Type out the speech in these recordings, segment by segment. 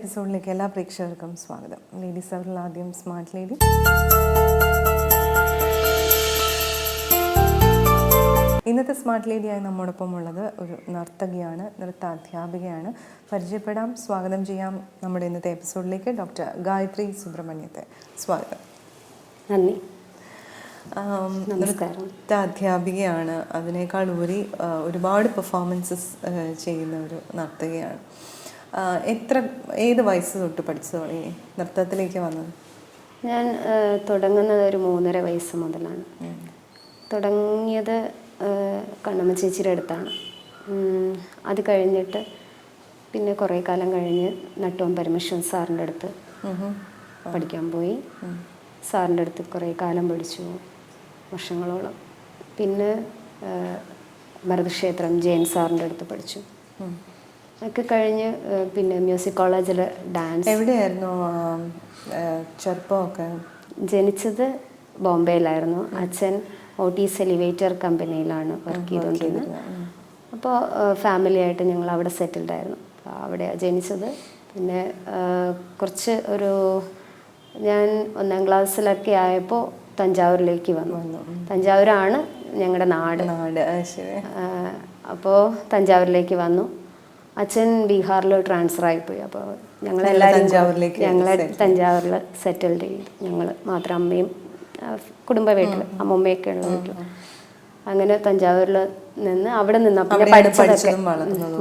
എപ്പിസോഡിലേക്ക് എല്ലാ പ്രേക്ഷകർക്കും സ്വാഗതം. ലേഡീസ് അവരിൽ ആദ്യം സ്മാർട്ട് ലേഡി ഇന്നത്തെ സ്മാർട്ട് ലേഡിയായി നമ്മോടൊപ്പം ഉള്ളത് ഒരു നർത്തകിയാണ് നൃത്ത അധ്യാപികയാണ് പരിചയപ്പെടാം സ്വാഗതം ചെയ്യാം നമ്മുടെ ഇന്നത്തെ എപ്പിസോഡിലേക്ക് ഡോക്ടർ ഗായത്രി സുബ്രഹ്മണ്യത്തെ. സ്വാഗതം. നന്ദി. നൃത്ത അധ്യാപികയാണ് അതിനേക്കാൾ ഉപരി ഒരുപാട് പെർഫോമൻസസ് ചെയ്യുന്ന ഒരു നർത്തകിയാണ്. എത്ര ഏത് വയസ്സ് തൊട്ട് പഠിച്ചു തുടങ്ങി നൃത്തത്തിലേക്ക് വന്നത്? ഞാൻ തുടങ്ങുന്നത് ഒരു മൂന്നര വയസ്സ് മുതലാണ്. തുടങ്ങിയത് കണ്ണമ്മ ചേച്ചിയുടെ അടുത്താണ്. അത് കഴിഞ്ഞിട്ട് പിന്നെ കുറേ കാലം കഴിഞ്ഞ് നട്ടുവം പരമേശ്വരൻ സാറിന്റെ അടുത്ത് പഠിക്കാൻ പോയി. സാറിന്റെ അടുത്ത് കുറേ കാലം പഠിച്ചു വർഷങ്ങളോളം. പിന്നെ ഭരതക്ഷേത്രം ജയൻ സാറിന്റെ അടുത്ത് പഠിച്ചു. ഒക്കെ കഴിഞ്ഞ് പിന്നെ മ്യൂസിക് കോളേജിൽ ഡാൻസ്. എവിടെയായിരുന്നു ചെറുപ്പമൊക്കെ? ജനിച്ചത് ബോംബെയിലായിരുന്നു. അച്ഛൻ ഓട്ടീസ് എലിവേറ്റർ കമ്പനിയിലാണ് വർക്ക് ചെയ്തുകൊണ്ടിരുന്നത്. അപ്പോൾ ഫാമിലി ആയിട്ട് ഞങ്ങൾ അവിടെ സെറ്റിൽഡ് ആയിരുന്നു. അവിടെ ജനിച്ചത്. പിന്നെ കുറച്ച് ഒരു ഞാൻ ഒന്നാം ക്ലാസ്സിലൊക്കെ ആയപ്പോൾ തഞ്ചാവൂരിലേക്ക് വന്നു. തഞ്ചാവൂരാണ് ഞങ്ങളുടെ നാട്. നാട്. അപ്പോൾ തഞ്ചാവൂരിലേക്ക് വന്നു. അച്ഛൻ ബീഹാറിൽ ട്രാൻസ്ഫർ ആയിപ്പോയി. അപ്പോൾ ഞങ്ങളെല്ലാവരും തഞ്ചാവൂരിലേക്ക് ഞങ്ങളെ തഞ്ചാവൂരിൽ സെറ്റിൽഡ് ചെയ്തു. ഞങ്ങൾ മാത്രം അമ്മയും കുടുംബ വീട്ടിൽ അമ്മമ്മയൊക്കെ ഉള്ള വീട്ടിൽ അങ്ങനെ തഞ്ചാവൂരിൽ നിന്ന് അവിടെ നിന്ന് പിന്നെ പഠിച്ചതൊക്കെ.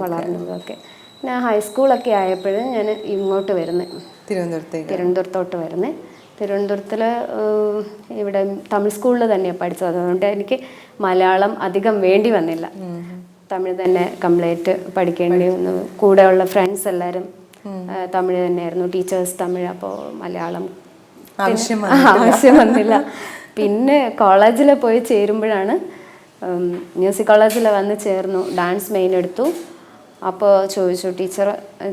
വളർന്നതൊക്കെ. പിന്നെ ഹൈസ്കൂളൊക്കെ ആയപ്പോഴും ഞാൻ ഇങ്ങോട്ട് വരുന്നത് തിരുവനന്തപുരത്തേക്ക്. തിരുവനന്തപുരത്തോട്ട് വരുന്നത് തിരുവനന്തപുരത്തിൽ ഇവിടെ തമിഴ് സ്കൂളിൽ തന്നെയാണ് പഠിച്ചത്. അതുകൊണ്ട് എനിക്ക് മലയാളം അധികം വേണ്ടി വന്നില്ല. തമിഴ് തന്നെ കംപ്ലീറ്റ് പഠിക്കേണ്ടി വന്നു. കൂടെയുള്ള ഫ്രണ്ട്സ് എല്ലാവരും തമിഴ് തന്നെയായിരുന്നു. ടീച്ചേഴ്സ് തമിഴ് അപ്പോൾ മലയാളം ആവശ്യം വന്നില്ല. പിന്നെ കോളേജിൽ പോയി ചേരുമ്പോഴാണ് മ്യൂസിക് കോളേജിൽ വന്ന് ചേർന്നു. ഡാൻസ് മെയിൻ എടുത്തു. അപ്പോൾ ചോദിച്ചു ടീച്ചർ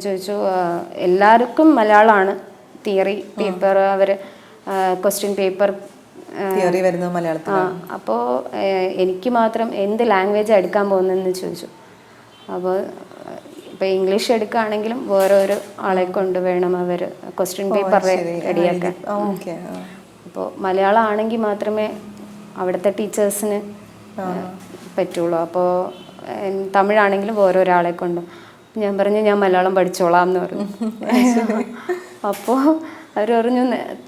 ചോദിച്ചു എല്ലാവർക്കും മലയാളമാണ്. തിയറി പേപ്പർ അവർ ക്വസ്റ്റ്യൻ പേപ്പർ തിയറി വരുന്നത് മലയാളത്തിൽ ആ അപ്പോൾ എനിക്ക് മാത്രം എന്ത് ലാംഗ്വേജ് എടുക്കാൻ പോകുന്നതെന്ന് ചോദിച്ചു. അപ്പോൾ ഇപ്പം ഇംഗ്ലീഷ് എടുക്കുകയാണെങ്കിലും വേറെ ഒരു ആളെ കൊണ്ട് വേണം അവർ ക്വസ്റ്റ്യൻ പേപ്പർ റെഡിയാക്കാൻ അപ്പോൾ മലയാളം ആണെങ്കിൽ മാത്രമേ അവിടുത്തെ ടീച്ചേഴ്സിന് പറ്റുള്ളൂ. അപ്പോൾ തമിഴാണെങ്കിലും വേറെ ഒരാളെ കൊണ്ടും. ഞാൻ പറഞ്ഞു ഞാൻ മലയാളം പഠിച്ചോളാം എന്ന് പറഞ്ഞു. അപ്പോൾ അവർ പറഞ്ഞു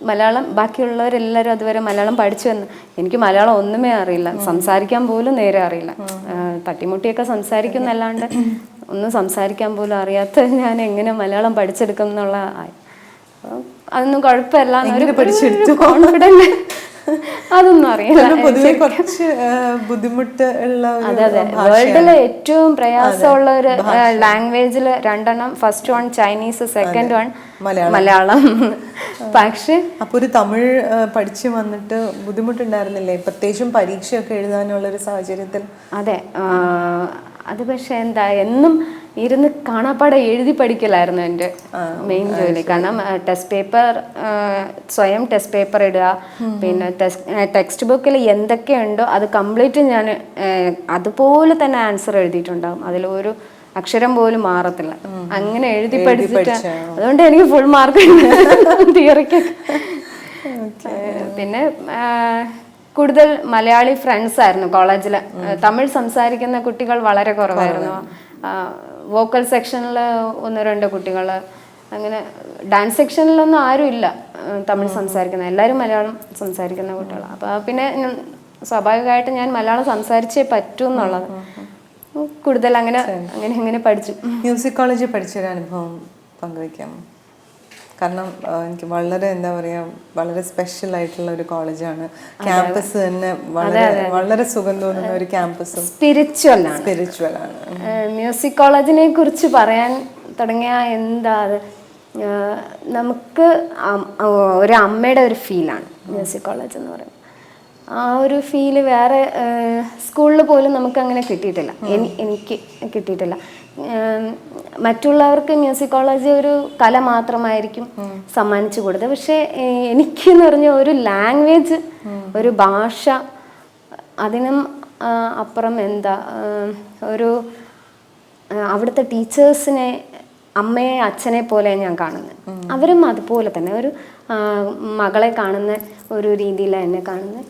മലയാളം ബാക്കിയുള്ളവരെല്ലാവരും അതുവരെ മലയാളം പഠിച്ചു എന്ന്. എനിക്ക് മലയാളം ഒന്നുമേ അറിയില്ല. സംസാരിക്കാൻ പോലും നേരെ അറിയില്ല. തട്ടിമുട്ടിയൊക്കെ സംസാരിക്കുന്നല്ലാണ്ട് ഒന്നും സംസാരിക്കാൻ പോലും അറിയാത്ത ഞാൻ എങ്ങനെ മലയാളം പഠിച്ചെടുക്കും എന്നുള്ള അതൊന്നും കുഴപ്പമില്ല. കോൺഫിഡന്റ് അതൊന്നും അറിയില്ല. പൊതുവെ കുറച്ച് ബുദ്ധിമുട്ട് ഉള്ള അതെ അതെ. വേൾഡിലെ ഏറ്റവും പ്രയാസമുള്ള ഒരു ലാംഗ്വേജിൽ രണ്ടെണ്ണം. First one Chinese second one Malayalam. പക്ഷേ അപ്പൊ ഒരു തമിഴ് പഠിച്ചു വന്നിട്ട് ബുദ്ധിമുട്ടുണ്ടായിരുന്നില്ലേ? പ്രത്യേകിച്ചും പരീക്ഷയൊക്കെ എഴുതാനുള്ള ഒരു സാഹചര്യത്തിൽ. അതെ അത് പക്ഷെ എന്താ എന്നും ഇരുന്ന് കാണാപ്പാടെ എഴുതി പഠിക്കലായിരുന്നു എന്റെ മെയിൻ ജോലി. കാരണം ടെസ്റ്റ് പേപ്പർ സ്വയം ടെസ്റ്റ് പേപ്പർ ഇടുക പിന്നെ ടെക്സ്റ്റ് ബുക്കിൽ എന്തൊക്കെയുണ്ടോ അത് കംപ്ലീറ്റ് ഞാൻ അതുപോലെ തന്നെ ആൻസർ എഴുതിയിട്ടുണ്ടാകും അതിലൊരു അക്ഷരം പോലും മാറത്തില്ല. അങ്ങനെ എഴുതി പഠിച്ചിട്ട് അതുകൊണ്ട് എനിക്ക് ഫുൾ മാർക്ക് തിയറിക്ക് പിന്നെ കൂടുതൽ മലയാളി ഫ്രണ്ട്സ് ആയിരുന്നു കോളേജിൽ തമിഴ് സംസാരിക്കുന്ന കുട്ടികൾ വളരെ കുറവായിരുന്നു. വോക്കൽ സെക്ഷനിൽ ഒന്ന് രണ്ട് കുട്ടികൾ അങ്ങനെ ഡാൻസ് സെക്ഷനിലൊന്നും ആരും ഇല്ല. തമിഴ് സംസാരിക്കുന്ന എല്ലാവരും മലയാളം സംസാരിക്കുന്ന കുട്ടികളാണ് അപ്പോൾ പിന്നെ സ്വാഭാവികമായിട്ട് ഞാൻ മലയാളം സംസാരിച്ചേ പറ്റൂ എന്നുള്ളത്. കൂടുതൽ അങ്ങനെ അങ്ങനെ അങ്ങനെ പഠിച്ചു. മ്യൂസിക് കോളേജിൽ പഠിച്ചൊരു അനുഭവം പങ്കുവയ്ക്കാം കാരണം എനിക്ക് വളരെ എന്താ പറയുക വളരെ സ്പെഷ്യൽ ആയിട്ടുള്ള ഒരു കോളേജാണ് ക്യാമ്പസ് തന്നെ വളരെ വളരെ സുഖം തോന്നുന്ന ഒരു ക്യാമ്പസും സ്പിരിച്വൽ ആണ്. സ്പിരിച്വൽ ആണ്. മ്യൂസിക് കോളേജിനെ കുറിച്ച് പറയാൻ തുടങ്ങിയ എന്താ നമുക്ക് ഒരു അമ്മയുടെ ഒരു ഫീലാണ് മ്യൂസിക് കോളേജ് എന്ന് പറയുന്നത്. ആ ഒരു ഫീൽ വേറെ സ്കൂളിൽ പോലും നമുക്ക് അങ്ങനെ കിട്ടിയിട്ടില്ല. എനിക്ക് കിട്ടിയിട്ടില്ല. മറ്റുള്ളവർക്ക് മ്യൂസിക്കോളജി ഒരു കല മാത്രമായിരിക്കും സമ്മാനിച്ചു കൊടുത്തത്. പക്ഷേ എനിക്ക് എന്ന് പറഞ്ഞ ഒരു ലാംഗ്വേജ് ഒരു ഭാഷ അതിനും അപ്പുറം എന്താ ഒരു അവിടുത്തെ ടീച്ചേഴ്സിനെ അമ്മയെ അച്ഛനെ പോലെ ഞാൻ കാണുന്നത്. അവരും അതുപോലെ തന്നെ ഒരു മകളെ കാണുന്ന ഒരു രീതിയിലാണ് എന്നെ കാണുന്നത്.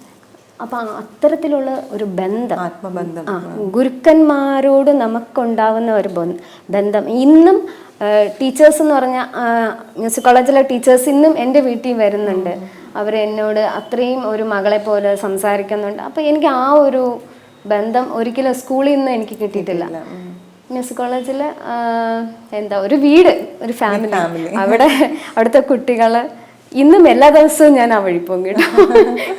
അപ്പം അത്തരത്തിലുള്ള ഒരു ബന്ധം ആത്മബന്ധം. ആ ഗുരുക്കന്മാരോട് നമുക്കുണ്ടാവുന്ന ഒരു ബന്ധ- ബന്ധം. ഇന്നും ടീച്ചേഴ്സ് എന്ന് പറഞ്ഞാൽ മ്യൂസിക് കോളേജിലെ ടീച്ചേഴ്സ് ഇന്നും എന്റെ വീട്ടിൽ വരുന്നുണ്ട്. അവർ എന്നോട് അത്രയും ഒരു മകളെ പോലെ സംസാരിക്കുന്നുണ്ട്. അപ്പം എനിക്ക് ആ ഒരു ബന്ധം ഒരിക്കലും സ്കൂളിൽ നിന്ന് എനിക്ക് കിട്ടിയിട്ടില്ല. മ്യൂസിക് കോളേജിൽ എന്താ ഒരു വീട് ഒരു ഫാമിലി. അവിടെ അവിടുത്തെ കുട്ടികൾ ഇന്നും എല്ലാ ദിവസവും ഞാൻ ആ വഴി പോകും കേട്ടോ.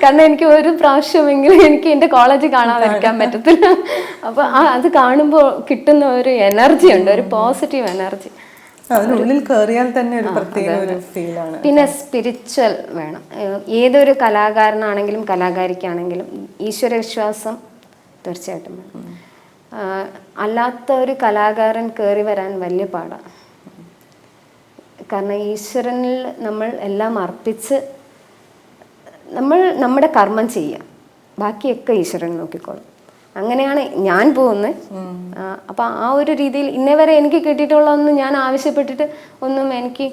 കാരണം എനിക്ക് ഒരു പ്രാവശ്യമെങ്കിലും എനിക്ക് എന്റെ കോളേജ് കാണാതിരിക്കാൻ പറ്റത്തില്ല. അപ്പോൾ ആ അത് കാണുമ്പോൾ കിട്ടുന്ന ഒരു എനർജി ഉണ്ട് ഒരു പോസിറ്റീവ് എനർജി അതിനുള്ളിൽ കയറിയാൽ തന്നെ ഒരു പ്രത്യേക ഒരു ഫീലാണ് പിന്നെ സ്പിരിച്വൽ വേണം. ഏതൊരു കലാകാരനാണെങ്കിലും കലാകാരിക്കാണെങ്കിലും ഈശ്വര വിശ്വാസം തീർച്ചയായിട്ടും വേണം. അല്ലാത്ത ഒരു കലാകാരൻ കയറി വരാൻ വലിയ പാടാണ് കാരണം ഈശ്വരനിൽ നമ്മൾ എല്ലാം അർപ്പിച്ച് നമ്മൾ നമ്മുടെ കർമ്മം ചെയ്യുക ബാക്കിയൊക്കെ ഈശ്വരൻ നോക്കിക്കോളും. അങ്ങനെയാണ് ഞാൻ പോകുന്നത്. അപ്പം ആ ഒരു രീതിയിൽ ഇന്നേ വരെ എനിക്ക് കിട്ടിയിട്ടുള്ളതൊന്നും ഞാൻ ആവശ്യപ്പെട്ടിട്ട് ഒന്നും എനിക്ക്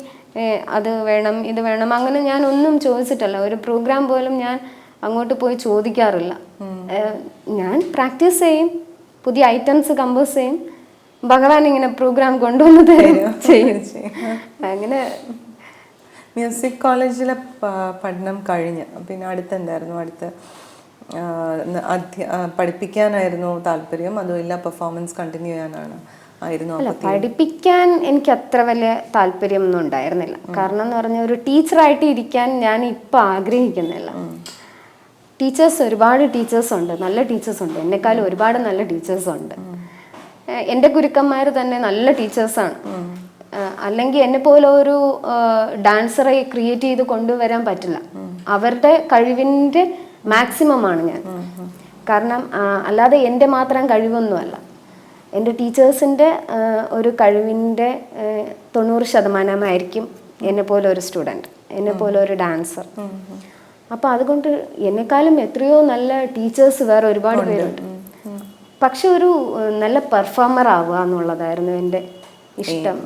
അത് വേണം ഇത് വേണം അങ്ങനെ ഞാൻ ഒന്നും ചോദിച്ചിട്ടല്ല. ഒരു പ്രോഗ്രാം പോലും ഞാൻ അങ്ങോട്ട് പോയി ചോദിക്കാറില്ല. ഞാൻ പ്രാക്ടീസ് ചെയ്യും. പുതിയ ഐറ്റംസ് കമ്പോസ് ചെയ്യും. ഭഗവാൻ ഇങ്ങനെ പ്രോഗ്രാം കൊണ്ടുവന്ന് തരും ചെയ്യും അങ്ങനെ മ്യൂസിക് കോളേജിലെ പഠനം കഴിഞ്ഞ്. പിന്നെ അടുത്ത് എന്തായിരുന്നു അടുത്ത് പഠിപ്പിക്കാനായിരുന്നു താല്പര്യം. അതുമില്ല പെർഫോമൻസ് കണ്ടിന്യൂ ചെയ്യാനാണ് ആയിരുന്നു പഠിപ്പിക്കാൻ എനിക്ക് അത്ര വലിയ താല്പര്യമൊന്നും ഉണ്ടായിരുന്നില്ല. കാരണം എന്ന് പറഞ്ഞാൽ ഒരു ടീച്ചറായിട്ട് ഇരിക്കാൻ ഞാൻ ഇപ്പം ആഗ്രഹിക്കുന്നില്ല. ടീച്ചേഴ്സ് ഒരുപാട് ടീച്ചേഴ്സ് ഉണ്ട്. നല്ല ടീച്ചേഴ്സ് ഉണ്ട്. എന്നെക്കാളും ഒരുപാട് നല്ല ടീച്ചേഴ്സ് ഉണ്ട്. എന്റെ ഗുരുക്കന്മാർ തന്നെ നല്ല ടീച്ചേഴ്സാണ്. അല്ലെങ്കിൽ എന്നെ പോലെ ഒരു ഡാൻസറെ ക്രിയേറ്റ് ചെയ്ത് കൊണ്ടുവരാൻ പറ്റില്ല. അവരുടെ കഴിവിന്റെ മാക്സിമം ആണ് ഞാൻ. കാരണം അല്ലാതെ എന്റെ മാത്രം കഴിവൊന്നുമല്ല. എന്റെ ടീച്ചേഴ്സിന്റെ ഒരു കഴിവിന്റെ തൊണ്ണൂറ് ശതമാനമായിരിക്കും എന്നെ പോലെ ഒരു സ്റ്റുഡന്റ് എന്നെ പോലെ ഒരു ഡാൻസർ. അപ്പോൾ അതുകൊണ്ട് എന്നെക്കാളും എത്രയോ നല്ല ടീച്ചേഴ്സ് വേറെ ഒരുപാട് പേരുണ്ട്. പക്ഷെ ഒരു നല്ല പെർഫോമർ ആവുക എന്നുള്ളതായിരുന്നു എന്റെ ഇഷ്ടം.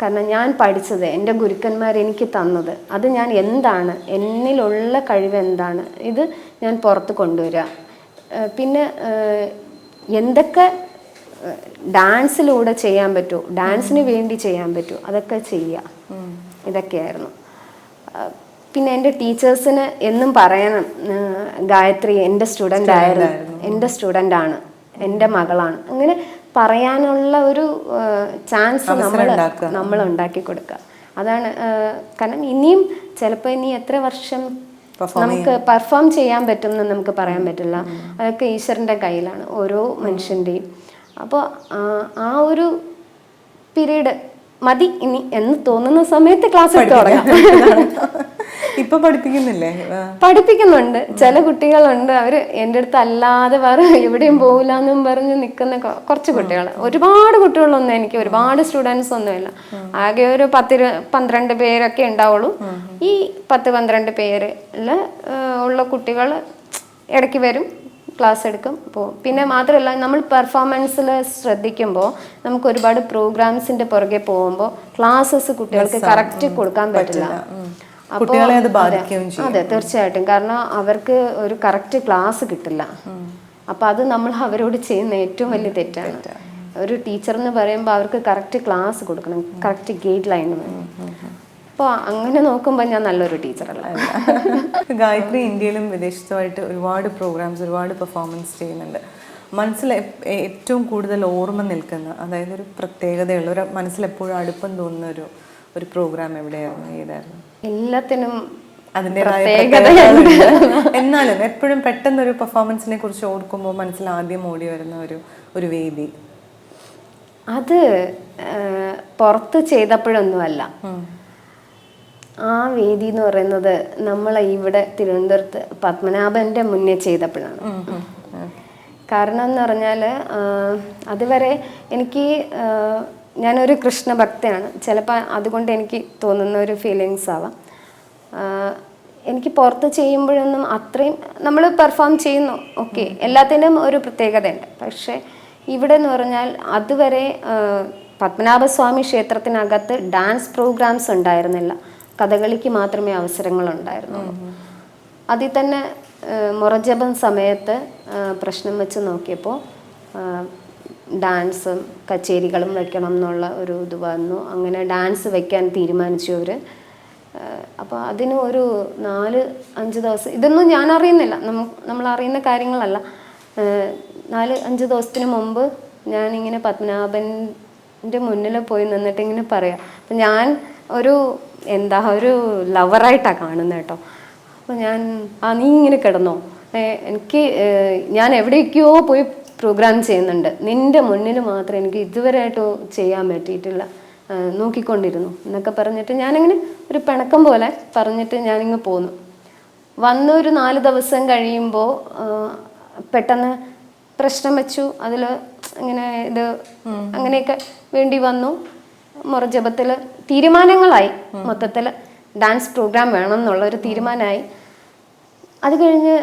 കാരണം ഞാൻ പഠിച്ചത് എന്റെ ഗുരുക്കന്മാർ എനിക്ക് തന്നത് അത് ഞാൻ എന്താണ് എന്നിലുള്ള കഴിവ് എന്താണ് ഇത് ഞാൻ പുറത്ത് കൊണ്ടുവരിക. പിന്നെ എന്തൊക്കെ ഡാൻസിലൂടെ ചെയ്യാൻ പറ്റുമോ ഡാൻസിന് വേണ്ടി ചെയ്യാൻ പറ്റുമോ അതൊക്കെ ചെയ്യുക. ഇതൊക്കെയായിരുന്നു. പിന്നെ എന്റെ ടീച്ചേഴ്സിന് എന്നും പറയണം ഗായത്രി എന്റെ സ്റ്റുഡന്റ് ആയിരുന്നു. എന്റെ സ്റ്റുഡന്റ് ആണ്. എന്റെ മകളാണ്. അങ്ങനെ പറയാനുള്ള ഒരു ചാൻസ് നമ്മൾ നമ്മൾ ഉണ്ടാക്കി കൊടുക്കുക. അതാണ് കാരണം ഇനിയും ചിലപ്പോൾ ഇനി എത്ര വർഷം നമുക്ക് പെർഫോം ചെയ്യാൻ പറ്റും എന്ന് നമുക്ക് പറയാൻ പറ്റില്ല. അതൊക്കെ ഈശ്വരന്റെ കയ്യിലാണ് ഓരോ മനുഷ്യന്റെയും. അപ്പോൾ ആ ഒരു പീരീഡ് മതി ഇനി എന്ന് തോന്നുന്ന സമയത്ത് ക്ലാസ് എടുത്ത് തുടങ്ങാം. ഇപ്പൊ പഠിപ്പിക്കുന്നില്ലേ? പഠിപ്പിക്കുന്നുണ്ട്. ചില കുട്ടികളുണ്ട്. അവർ എന്റെ അടുത്ത് അല്ലാതെ വേറെ എവിടെയും പോകില്ല എന്നും പറഞ്ഞ് നിൽക്കുന്ന കുറച്ച് കുട്ടികൾ ഒരുപാട് കുട്ടികളൊന്നും എനിക്ക് ഒരുപാട് സ്റ്റുഡൻസ് ഒന്നുമില്ല. ആകെ ഒരു പത്തിരു പന്ത്രണ്ട് പേരൊക്കെ ഉണ്ടാവുള്ളൂ. ഈ പത്ത് പന്ത്രണ്ട് പേരിൽ ഉള്ള കുട്ടികൾ ഇടയ്ക്ക് വരും ക്ലാസ് എടുക്കും പോകും പിന്നെ മാത്രമല്ല നമ്മൾ പെർഫോമൻസിൽ ശ്രദ്ധിക്കുമ്പോൾ നമുക്ക് ഒരുപാട് പ്രോഗ്രാംസിന്റെ പുറകെ പോകുമ്പോൾ ക്ലാസ്സസ് കുട്ടികൾക്ക് കറക്റ്റ് കൊടുക്കാൻ പറ്റില്ല. കുട്ടികളെ അത്. ബാധിക്കുകയും ചെയ്യും. അതെ തീർച്ചയായിട്ടും. കാരണം അവർക്ക് ഒരു കറക്റ്റ് ക്ലാസ് കിട്ടില്ല. അപ്പൊ അത് നമ്മൾ അവരോട് ചെയ്യുന്ന ഏറ്റവും വലിയ തെറ്റാണ്. ഒരു ടീച്ചർ എന്ന് പറയുമ്പോൾ അവർക്ക് കറക്റ്റ് ക്ലാസ് കൊടുക്കണം കറക്റ്റ് ഗൈഡ് ലൈൻ വേണം. അപ്പോൾ അങ്ങനെ നോക്കുമ്പോൾ ഞാൻ നല്ലൊരു ടീച്ചറല്ല. ഗായത്രി ഇന്ത്യയിലും വിദേശത്തുമായിട്ട് ഒരുപാട് പ്രോഗ്രാംസ് ഒരുപാട് പെർഫോമൻസ് ചെയ്യുന്നുണ്ട്. മനസ്സിൽ ഏറ്റവും കൂടുതൽ ഓർമ്മ നിൽക്കുന്ന അതായത് ഒരു പ്രത്യേകതയുള്ള ഒരു മനസ്സിൽ എപ്പോഴും അടുപ്പം തോന്നുന്ന ഒരു ഒരു പ്രോഗ്രാം എവിടെയായിരുന്നു? ഏതായിരുന്നു? എല്ലാത്തിനും അതിന്റെതായ. എന്നാലും എപ്പോഴും പെട്ടെന്ന് ഒരു പെർഫോമൻസിനെ കുറിച്ച് ഓർക്കുമ്പോൾ മനസ്സിൽ ആദ്യം ഓടി വരുന്ന ഒരു ഒരു വേദി. അത് പുറത്ത് ചെയ്തപ്പോഴൊന്നുമല്ല. ആ വേദി എന്ന് പറയുന്നത് നമ്മൾ ഇവിടെ തിരുവനന്തപുരത്ത് പത്മനാഭന്റെ മുന്നേ ചെയ്തപ്പോഴാണ്. കാരണം എന്ന് പറഞ്ഞാൽ അതുവരെ എനിക്ക് ഞാനൊരു കൃഷ്ണഭക്തയാണ്. ചിലപ്പോൾ അതുകൊണ്ട് എനിക്ക് തോന്നുന്ന ഒരു ഫീലിങ്സ് ആവാം. എനിക്ക് പുറത്ത് ചെയ്യുമ്പോഴൊന്നും അത്രയും നമ്മൾ പെർഫോം ചെയ്യുന്നു. ഓക്കെ എല്ലാത്തിനും ഒരു പ്രത്യേകതയുണ്ട്. പക്ഷേ ഇവിടെ എന്ന് പറഞ്ഞാൽ അതുവരെ പത്മനാഭസ്വാമി ക്ഷേത്രത്തിനകത്ത് ഡാൻസ് പ്രോഗ്രാംസ് ഉണ്ടായിരുന്നില്ല. കഥകളിക്ക് മാത്രമേ അവസരങ്ങൾ അതിൽ തന്നെ മുറജപം സമയത്ത് പ്രശ്നം വെച്ച് നോക്കിയപ്പോൾ ഡാൻസും കച്ചേരികളും വെക്കണം എന്നുള്ള ഒരു ഇത് വന്നു. അങ്ങനെ ഡാൻസ് വെക്കാൻ തീരുമാനിച്ചു അവർ അപ്പോൾ അതിന് ഒരു നാല് അഞ്ച് ദിവസം ഇതൊന്നും ഞാൻ അറിയുന്നില്ല നമ്മൾ അറിയുന്ന കാര്യങ്ങളല്ല നാല് അഞ്ച് ദിവസത്തിന് മുമ്പ് ഞാനിങ്ങനെ പത്മനാഭന്റെ മുന്നിൽ പോയി നിന്നിട്ട് ഇങ്ങനെ പറയാം. അപ്പം ഞാൻ ഒരു എന്താ ഒരു ലവറായിട്ടാണ് കാണുന്നത് കേട്ടോ അപ്പോൾ ഞാൻ ആ നീ ഇങ്ങനെ കിടന്നോ. എനിക്ക് ഞാൻ എവിടേക്കോ പോയി പ്രോഗ്രാം ചെയ്യുന്നുണ്ട്. നിന്റെ മുന്നിൽ മാത്രം എനിക്ക് ഇതുവരെയായിട്ട് ചെയ്യാൻ പറ്റിയിട്ടുള്ള നോക്കിക്കൊണ്ടിരുന്നു. എന്നൊക്കെ പറഞ്ഞിട്ട് ഞാനിങ്ങനെ ഒരു പിണക്കം പോലെ പറഞ്ഞിട്ട് ഞാനിങ്ങ് പോന്നു. വന്ന ഒരു നാല് ദിവസം കഴിയുമ്പോൾ പെട്ടെന്ന് പ്രശ്നം വെച്ചു. അതിൽ ഇങ്ങനെ ഇത് അങ്ങനെയൊക്കെ വേണ്ടി വന്നു. മുറജപത്തിൽ തീരുമാനങ്ങളായി. മൊത്തത്തിൽ ഡാൻസ് പ്രോഗ്രാം വേണം എന്നുള്ള ഒരു തീരുമാനമായി. അത് കഴിഞ്ഞ്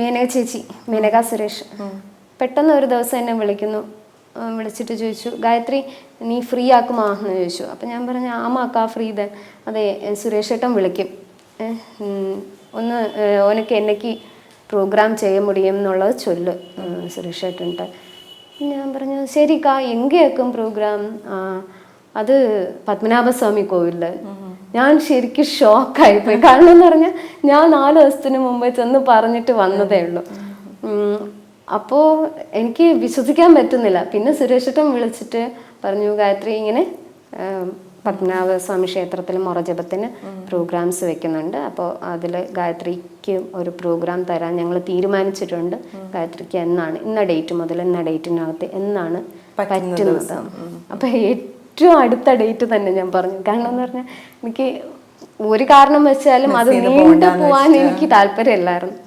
മേനക ചേച്ചി മേനക സുരേഷ്. പെട്ടെന്ന് ഒരു ദിവസം എന്നെ വിളിക്കുന്നു. വിളിച്ചിട്ട് ചോദിച്ചു ഗായത്രി നീ ഫ്രീ ആക്കുമാ? എന്ന് ചോദിച്ചു. അപ്പം ഞാൻ പറഞ്ഞു ആമാക്കാ ഫ്രീ ദൻ അതെ സുരേഷ് ഏട്ടൻ വിളിക്കും. ഒന്ന് ഓനക്ക് എന്നേക്ക് പ്രോഗ്രാം ചെയ്യ മുടിയും എന്നുള്ളത് ചൊല്ല് സുരേഷ് ഏട്ടന്റെ ഞാൻ പറഞ്ഞു ശരിക്കാ എങ്കേക്കും പ്രോഗ്രാം അത് പത്മനാഭസ്വാമി കോവിലിൽ ഞാൻ ശരിക്കും ഷോക്കായിപ്പോയി. കാരണം എന്ന് പറഞ്ഞാൽ ഞാൻ നാല് ദിവസത്തിന് മുമ്പ് ചെന്ന് പറഞ്ഞിട്ട് വന്നതേ ഉള്ളൂ. അപ്പോൾ എനിക്ക് വിശ്വസിക്കാൻ പറ്റുന്നില്ല. പിന്നെ സുരേഷേട്ടൻ വിളിച്ചിട്ട് പറഞ്ഞു ഗായത്രി ഇങ്ങനെ പത്മനാഭ സ്വാമി ക്ഷേത്രത്തിൽ മുറജപത്തിന് പ്രോഗ്രാംസ് വെക്കുന്നുണ്ട്. അപ്പോൾ അതിൽ ഗായത്രിക്ക് ഒരു പ്രോഗ്രാം തരാൻ ഞങ്ങൾ തീരുമാനിച്ചിട്ടുണ്ട്. ഗായത്രിക്ക് എന്നാണ് ഇന്ന ഡേറ്റ് മുതൽ ഇന്ന ഡേറ്റിനകത്ത് എന്നാണ് പറ്റുന്നത്. അപ്പോൾ ഏറ്റവും അടുത്ത ഡേറ്റ് തന്നെ ഞാൻ പറഞ്ഞു. കാരണം എന്ന് പറഞ്ഞാൽ എനിക്ക് ഒരു കാരണം വെച്ചാലും അത് നീണ്ടു പോകാൻ എനിക്ക് താല്പര്യമില്ലായിരുന്നു.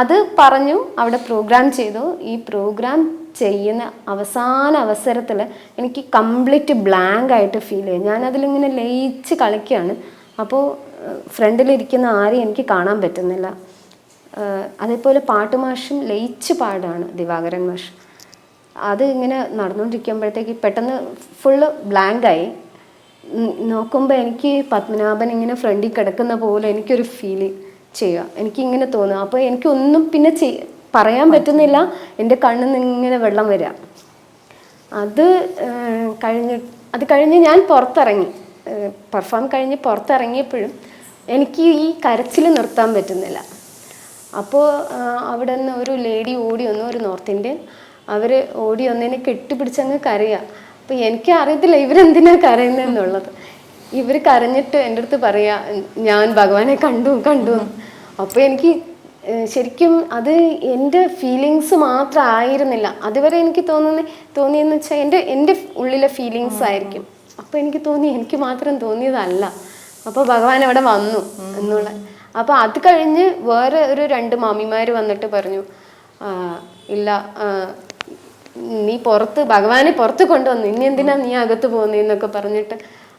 അത് പറഞ്ഞു അവിടെ പ്രോഗ്രാം ചെയ്തു. ഈ പ്രോഗ്രാം ചെയ്യുന്ന അവസാന അവസരത്തിൽ എനിക്ക് കംപ്ലീറ്റ് ബ്ലാങ്ക് ആയിട്ട് ഫീൽ ചെയ്യും ഞാനതിലിങ്ങനെ ലയിച്ച് കളിക്കുകയാണ്. അപ്പോൾ ഫ്രണ്ടിലിരിക്കുന്ന ആരെയും എനിക്ക് കാണാൻ പറ്റുന്നില്ല. അതേപോലെ പാട്ട് മാഷും ലയിച്ച് പാടാണ് ദിവാകരൻ മാഷ്. അത് ഇങ്ങനെ നടന്നുകൊണ്ടിരിക്കുമ്പോഴത്തേക്ക് പെട്ടെന്ന് ഫുള്ള് ബ്ലാങ്കായി നോക്കുമ്പോൾ എനിക്ക് പത്മനാഭൻ ഇങ്ങനെ ഫ്രണ്ടിൽ കിടക്കുന്ന പോലെ എനിക്കൊരു ഫീൽ ചെയ്യുക. എനിക്കിങ്ങനെ തോന്നുക. അപ്പോൾ എനിക്കൊന്നും പിന്നെ ചെയ് പറയാൻ പറ്റുന്നില്ല. എന്റെ കണ്ണിൽ നിന്ന് ഇങ്ങനെ വെള്ളം വരിക അത് കഴിഞ്ഞ് അത് കഴിഞ്ഞ് ഞാൻ പുറത്തിറങ്ങി. പെർഫോം കഴിഞ്ഞ് പുറത്തിറങ്ങിയപ്പോഴും എനിക്ക് ഈ കരച്ചിൽ നിർത്താൻ പറ്റുന്നില്ല. അപ്പോൾ അവിടെ നിന്ന് ഒരു ലേഡി ഓടി വന്നു ഒരു നോർത്ത് ഇന്ത്യൻ. അവർ ഓടി വന്നതിനെ കെട്ടിപ്പിടിച്ചങ്ങ് കരയുക അപ്പോൾ എനിക്ക് അറിയത്തില്ല ഇവരെന്തിനാണ് കരയുന്നതെന്നുള്ളത്. ഇവർ കരഞ്ഞിട്ട് എന്റെ അടുത്ത് പറയുക ഞാൻ ഭഗവാനെ കണ്ടു കണ്ടു. അപ്പോൾ എനിക്ക് ശരിക്കും അത് എന്റെ ഫീലിങ്സ് മാത്രമായിരുന്നില്ല അതുവരെ എനിക്ക് തോന്നുന്ന തോന്നിയെന്ന് വെച്ചാൽ എന്റെ എന്റെ ഉള്ളിലെ ഫീലിങ്സ് ആയിരിക്കും. അപ്പോൾ എനിക്ക് തോന്നി എനിക്ക് മാത്രം തോന്നിയതല്ല. അപ്പോൾ ഭഗവാൻ അവിടെ വന്നു എന്നുള്ള. അപ്പോൾ അത് കഴിഞ്ഞ് വേറെ ഒരു രണ്ട് മാമിമാർ വന്നിട്ട് പറഞ്ഞു ഇല്ല നീ പുറത്ത് ഭഗവാനെ പുറത്ത് കൊണ്ടുവന്നു. ഇനി എന്തിനാ നീ അകത്ത് പോകുന്നതെന്നൊക്കെ പറഞ്ഞിട്ട്.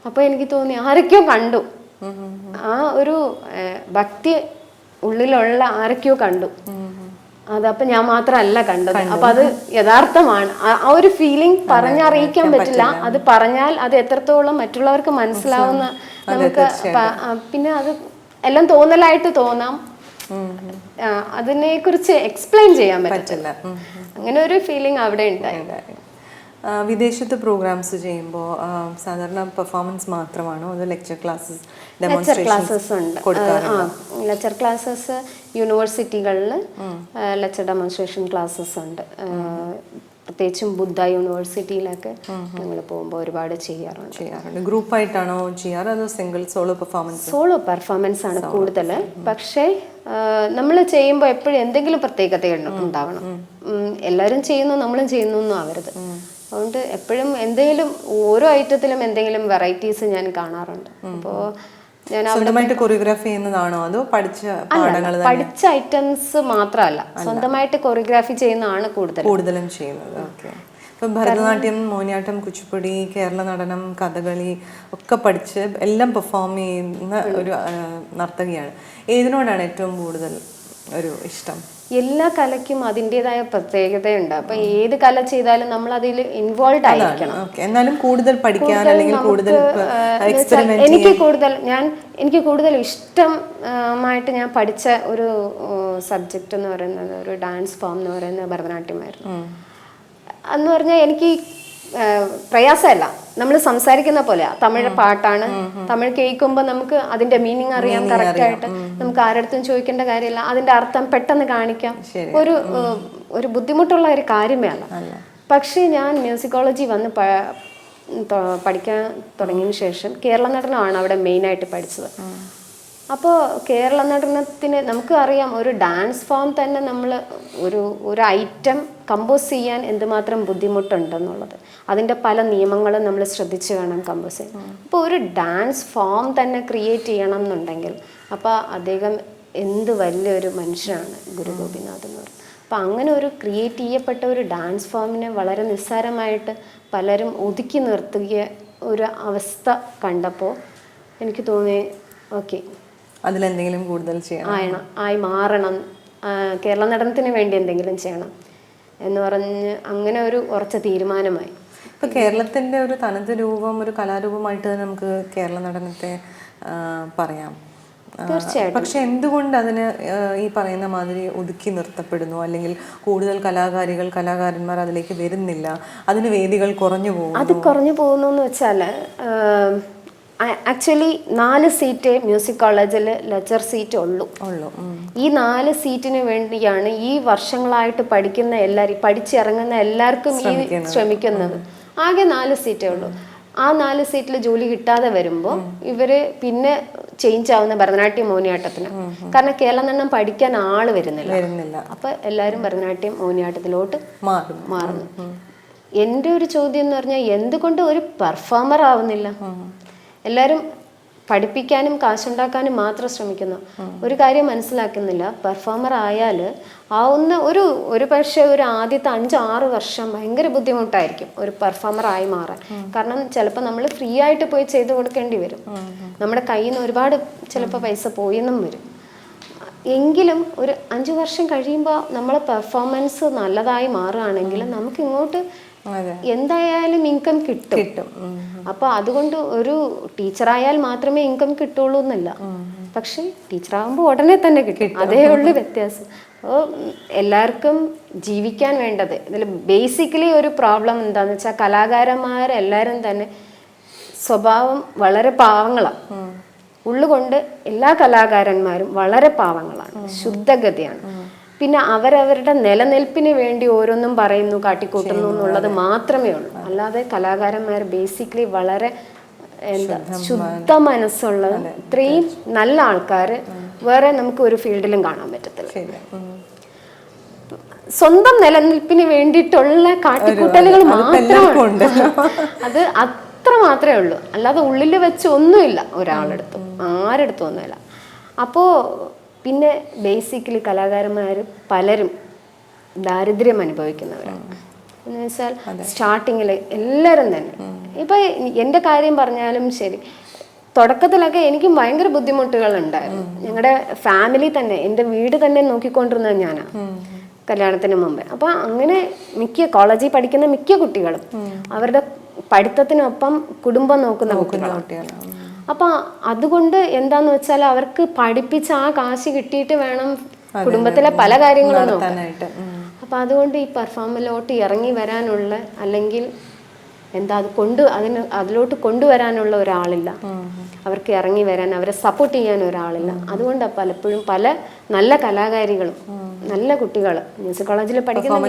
അപ്പോൾ എനിക്ക് തോന്നി ആരൊക്കെയോ കണ്ടു. ആ ഒരു ഭക്തി ഉള്ളിലുള്ള ആരൊക്കെയോ കണ്ടു. അതപ്പൊ ഞാൻ മാത്രമല്ല കണ്ടത്. അപ്പൊ അത് യഥാർത്ഥമാണ്. ആ- ഒരു ഫീലിംഗ് പറഞ്ഞറിയിക്കാൻ പറ്റില്ല. അത് പറഞ്ഞാൽ അത് എത്രത്തോളം മറ്റുള്ളവർക്ക് മനസ്സിലാവുന്ന നമുക്ക് പിന്നെ അത് എല്ലാം തോന്നലായിട്ട് തോന്നാം. അതിനെ കുറിച്ച് എക്സ്പ്ലെയിൻ ചെയ്യാൻ പറ്റില്ല. അങ്ങനെ ഒരു ഫീലിംഗ് അവിടെ ഉണ്ടായി. ആ, വിദേശത്ത് പ്രോഗ്രാംസ് ചെയ്യുമ്പോൾ സാധാരണ പെർഫോമൻസ് മാത്രമാണോ? അത് ലെക്ചർ ക്ലാസ്സസ് ലെക്ചർ ക്ലാസ്സസ് ഉണ്ട്. ലെക്ചർ ക്ലാസ്സസ് യൂണിവേഴ്സിറ്റികളിൽ ലെക്ചർ ഡെമോൺസ്ട്രേഷൻ ക്ലാസ്സസ് ഉണ്ട്. പ്രത്യേകിച്ചും ബുദ്ധ യൂണിവേഴ്സിറ്റിയിലൊക്കെ ഞങ്ങൾ പോകുമ്പോൾ ഒരുപാട് ചെയ്യാറുണ്ട്. ചെയ്യാറുണ്ട്. ഗ്രൂപ്പായിട്ടാണോ ചെയ്യാറ് അതോ single solo performance solo performance ആണ് കൂടുതൽ. പക്ഷേ നമ്മൾ ചെയ്യുമ്പോൾ എപ്പോഴും എന്തെങ്കിലും പ്രത്യേകതകൾ ഉണ്ടാവണം. എല്ലാവരും ചെയ്യുന്നു നമ്മളും ചെയ്യുന്നു ഒന്നും ആവരുത്. അതുകൊണ്ട് എപ്പോഴും എന്തെങ്കിലും ഓരോ ഐറ്റത്തിലും എന്തെങ്കിലും വെറൈറ്റീസ് ഞാൻ കാണാറുണ്ട്. അപ്പോൾ ഞാൻ സ്വന്തമായിട്ട് കൊറിയോഗ്രാഫി ചെയ്യുന്നതാണോ? അതോ പഠിച്ച പാഠങ്ങൾ പഠിച്ച ഐറ്റംസ് മാത്രമല്ല. സ്വന്തമായിട്ട് കൊറിയോഗ്രാഫി ചെയ്യുന്നതാണ് കൂടുതൽ കൂടുതലും ചെയ്യുന്നത്. ഓക്കെ ഇപ്പം ഭരതനാട്യം മോഹിനിയാട്ടം കുച്ചിപ്പുടി കേരള നടനം കഥകളി ഒക്കെ പഠിച്ച് എല്ലാം പെർഫോം ചെയ്യുന്ന ഒരു നർത്തകിയാണ്. ഏതിനോടാണ് ഏറ്റവും കൂടുതൽ ഒരു ഇഷ്ടം? എല്ലാ കലയ്ക്കും അതിന്റെതായ പ്രത്യേകതയുണ്ട്. അപ്പൊ ഏത് കല ചെയ്താലും നമ്മൾ അതിൽ ഇൻവോൾവ് ആയിരിക്കണം. എന്നാലും കൂടുതൽ പഠിക്കാൻ അല്ലെങ്കിൽ കൂടുതൽ എനിക്ക് കൂടുതൽ ഞാൻ എനിക്ക് കൂടുതൽ ഇഷ്ടമായിട്ട് ഞാൻ പഠിച്ച ഒരു സബ്ജക്റ്റ് എന്ന് പറയുന്നത് ഒരു ഡാൻസ് ഫോം എന്ന് പറയുന്നത് ഭരതനാട്യമായിരുന്നു. എന്ന് പറഞ്ഞാൽ എനിക്ക് പ്രയാസമല്ല. നമ്മൾ സംസാരിക്കുന്ന പോലെ തമിഴ് പാട്ടാണ്. തമിഴ് കേൾക്കുമ്പോൾ നമുക്ക് അതിന്റെ മീനിങ് അറിയാം കറക്റ്റ് ആയിട്ട്. നമുക്ക് ആരടുത്തും ചോദിക്കേണ്ട കാര്യമില്ല. അതിന്റെ അർത്ഥം പെട്ടെന്ന് കാണിക്കാം. ഒരു ഒരു ബുദ്ധിമുട്ടുള്ള ഒരു കാര്യമേ അല്ല. പക്ഷേ ഞാൻ മ്യൂസിക്കോളജി വന്ന് പഠിക്കാൻ തുടങ്ങിയതിനു ശേഷം കേരള നടനമാണ് അവിടെ മെയിനായിട്ട് പഠിച്ചത്. അപ്പോൾ കേരള നടനത്തിന് നമുക്ക് അറിയാം ഒരു ഡാൻസ് ഫോം തന്നെ നമ്മൾ ഒരു ഒരു ഐറ്റം കമ്പോസ് ചെയ്യാൻ എന്തുമാത്രം ബുദ്ധിമുട്ടുണ്ടെന്നുള്ളത്. അതിന്റെ പല നിയമങ്ങളും നമ്മൾ ശ്രദ്ധിച്ച് വേണം കമ്പോസ് ചെയ്യാൻ. അപ്പോൾ ഒരു ഡാൻസ് ഫോം തന്നെ ക്രിയേറ്റ് ചെയ്യണം എന്നുണ്ടെങ്കിൽ അപ്പോൾ അദ്ദേഹം എന്ത് വലിയൊരു മനുഷ്യനാണ് ഗുരു ഗോപിനാഥ് എന്ന് പറയുന്നത്. അപ്പം അങ്ങനെ ഒരു ക്രിയേറ്റ് ചെയ്യപ്പെട്ട ഒരു ഡാൻസ് ഫോമിനെ വളരെ നിസ്സാരമായിട്ട് പലരും ഒതുക്കി നിർത്തുക ഒരു അവസ്ഥ കണ്ടപ്പോൾ എനിക്ക് തോന്നി ഓക്കെ അതിലെന്തെങ്കിലും കൂടുതൽ ചെയ്യണം? ആയണം ആയി മാറണം. കേരള നടനത്തിന് വേണ്ടി എന്തെങ്കിലും ചെയ്യണം എന്ന് പറഞ്ഞ് അങ്ങനെ ഒരു ഉറച്ച തീരുമാനമായി. ഇപ്പൊ കേരളത്തിന്റെ ഒരു തനത് രൂപം ഒരു കലാരൂപമായിട്ട് തന്നെ നമുക്ക് കേരള നടനത്തെ പറയാം. തീർച്ചയായിട്ടും. പക്ഷെ എന്തുകൊണ്ട് അതിന് ഈ പറയുന്ന മാതിരി ഒതുക്കി നിർത്തപ്പെടുന്നു? അല്ലെങ്കിൽ കൂടുതൽ കലാകാരികൾ കലാകാരന്മാർ അതിലേക്ക് വരുന്നില്ല. അതിന് വേദികൾ കുറഞ്ഞു പോകും അത് കുറഞ്ഞു പോകുന്നു എന്ന് വെച്ചാൽ ആക്ച്വലി നാല് സീറ്റേ മ്യൂസിക് കോളേജിൽ ലെക്ചർ സീറ്റ് ഉള്ളൂ. ഉള്ളൂ ഈ നാല് സീറ്റിന് വേണ്ടിയാണ് ഈ വർഷങ്ങളായിട്ട് പഠിക്കുന്ന എല്ലാവരും പഠിച്ചിറങ്ങുന്ന എല്ലാവർക്കും ഈ ശ്രമിക്കുന്നത്. ആകെ നാല് സീറ്റേ ഉള്ളൂ. ആ നാല് സീറ്റിൽ ജോലി കിട്ടാതെ വരുമ്പോൾ ഇവർ പിന്നെ ചേഞ്ച് ആവുന്ന ഭരതനാട്യം മോഹിനിയാട്ടത്തിന്. കാരണം കേരളം തന്നെ പഠിക്കാൻ ആൾ വരുന്നില്ല. വരുന്നില്ല. അപ്പൊ എല്ലാവരും ഭരതനാട്യം മോഹിനിയാട്ടത്തിലോട്ട് മാറും മാറുന്നു. എന്റെ ഒരു ചോദ്യം എന്ന് പറഞ്ഞാൽ എന്തുകൊണ്ട് ഒരു പെർഫോമർ ആവുന്നില്ല? എല്ലാവരും പഠിപ്പിക്കാനും കാശുണ്ടാക്കാനും മാത്രം ശ്രമിക്കുന്നു. ഒരു കാര്യം മനസ്സിലാക്കുന്നില്ല. പെർഫോമർ ആയാൽ ആവുന്ന ഒരു ഒരു പക്ഷേ ഒരു ആദ്യത്തെ അഞ്ച് ആറ് വർഷം ഭയങ്കര ബുദ്ധിമുട്ടായിരിക്കും ഒരു പെർഫോമർ ആയി മാറാൻ. കാരണം ചിലപ്പോൾ നമ്മൾ ഫ്രീ ആയിട്ട് പോയി ചെയ്തു കൊടുക്കേണ്ടി വരും. നമ്മുടെ കയ്യിൽ നിന്ന് ഒരുപാട് ചിലപ്പോൾ പൈസ പോയെന്നും വരും. എങ്കിലും ഒരു അഞ്ച് വർഷം കഴിയുമ്പോൾ നമ്മളെ പെർഫോമൻസ് നല്ലതായി മാറുകയാണെങ്കിൽ നമുക്ക് ഇങ്ങോട്ട് എന്തായാലും ഇൻകം കിട്ടും. കിട്ടും. ഉം. അപ്പൊ അതുകൊണ്ട് ഒരു ടീച്ചറായാൽ മാത്രമേ ഇൻകം കിട്ടുള്ളൂ എന്നല്ല. പക്ഷെ ടീച്ചറാകുമ്പോൾ ഉടനെ തന്നെ കിട്ടും. അതേ ഉള്ളു വ്യത്യാസം. അപ്പോൾ എല്ലാവർക്കും ജീവിക്കാൻ വേണ്ടത്. ഇതിൽ ബേസിക്കലി ഒരു പ്രോബ്ലം എന്താന്ന് വെച്ചാൽ കലാകാരന്മാരെല്ലാവരും തന്നെ സ്വഭാവം വളരെ പാവങ്ങളാണ് ഉള്ളുകൊണ്ട് എല്ലാ കലാകാരന്മാരും വളരെ പാവങ്ങളാണ്. ശുദ്ധഗതിയാണ്. പിന്നെ അവരവരുടെ നിലനിൽപ്പിന് വേണ്ടി ഓരോന്നും പറയുന്നു കാട്ടിക്കൂട്ടുന്നു എന്നുള്ളത് മാത്രമേ ഉള്ളൂ. അല്ലാതെ കലാകാരന്മാർ ബേസിക്കലി വളരെ എന്താ ശുദ്ധ മനസ്സുള്ള ഇത്രയും നല്ല ആൾക്കാർ വേറെ നമുക്ക് ഒരു ഫീൽഡിലും കാണാൻ പറ്റത്തില്ല. സ്വന്തം നിലനിൽപ്പിന് വേണ്ടിയിട്ടുള്ള കാട്ടിക്കൂട്ടലുകൾ. മാത്രമാണ് അത് അത്ര മാത്രമേ ഉള്ളൂ. അല്ലാതെ ഉള്ളിൽ വെച്ച് ഒന്നുമില്ല ഒരാളെടുത്തും ആരെടുത്തും ഒന്നുമില്ല. അപ്പോൾ പിന്നെ ബേസിക്കലി കലാകാരന്മാർ പലരും ദാരിദ്ര്യം അനുഭവിക്കുന്നവരാണ്. എന്ന് വെച്ചാൽ സ്റ്റാർട്ടിങ്ങിൽ എല്ലാവരും തന്നെ. ഇപ്പം എന്റെ കാര്യം പറഞ്ഞാലും ശരി തുടക്കത്തിലൊക്കെ എനിക്കും ഭയങ്കര ബുദ്ധിമുട്ടുകൾ ഉണ്ടായിരുന്നു ഞങ്ങളുടെ ഫാമിലി തന്നെ എന്റെ വീട് തന്നെ നോക്കിക്കൊണ്ടിരുന്നത് ഞാനാണ് കല്യാണത്തിന് മുമ്പേ. അപ്പം അങ്ങനെ മിക്ക കോളേജിൽ പഠിക്കുന്ന മിക്ക കുട്ടികളും അവരുടെ പഠിത്തത്തിനൊപ്പം കുടുംബം നോക്കുന്ന കുട്ടികളാണ്. കുട്ടികളാണ്. അപ്പൊ അതുകൊണ്ട് എന്താന്ന് വെച്ചാൽ അവർക്ക് പഠിപ്പിച്ച ആ കാശ് കിട്ടിയിട്ട് വേണം കുടുംബത്തിലെ പല കാര്യങ്ങളും. അപ്പൊ അതുകൊണ്ട് ഈ പെർഫോമിലോട്ട് ഇറങ്ങി വരാനുള്ള അല്ലെങ്കിൽ എന്താ അത് കൊണ്ട് അതിന് അതിലോട്ട് കൊണ്ടുവരാനുള്ള ഒരാളില്ല. അവർക്ക് ഇറങ്ങി വരാൻ അവരെ സപ്പോർട്ട് ചെയ്യാൻ ഒരാളില്ല. അതുകൊണ്ട് പലപ്പോഴും പല നല്ല കലാകാരികളും നല്ല കുട്ടികൾ മ്യൂസിക് കോളേജിൽ പഠിക്കുന്ന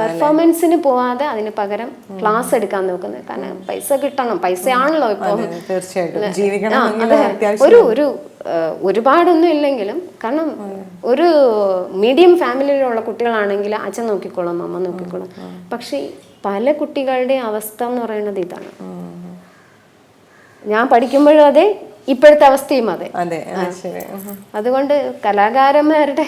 പെർഫോമൻസിന് പോവാതെ അതിന് പകരം ക്ലാസ് എടുക്കാൻ നോക്കുന്നത്. കാരണം പൈസ കിട്ടണം. പൈസയാണല്ലോ ഇപ്പോൾ തീർച്ചയായിട്ടും. ഒരു ഒരു ഒരുപാടൊന്നും ഇല്ലെങ്കിലും കാരണം ഒരു മീഡിയം ഫാമിലിയിലുള്ള കുട്ടികളാണെങ്കിൽ അച്ഛൻ നോക്കിക്കോളും അമ്മ നോക്കിക്കോളും. പക്ഷേ പല കുട്ടികളുടെ അവസ്ഥ എന്ന് പറയുന്നത് ഇതാണ്. ഞാൻ പഠിക്കുമ്പോഴും അതെ ഇപ്പോഴത്തെ അവസ്ഥയും അതെ. അതുകൊണ്ട് കലാകാരന്മാരുടെ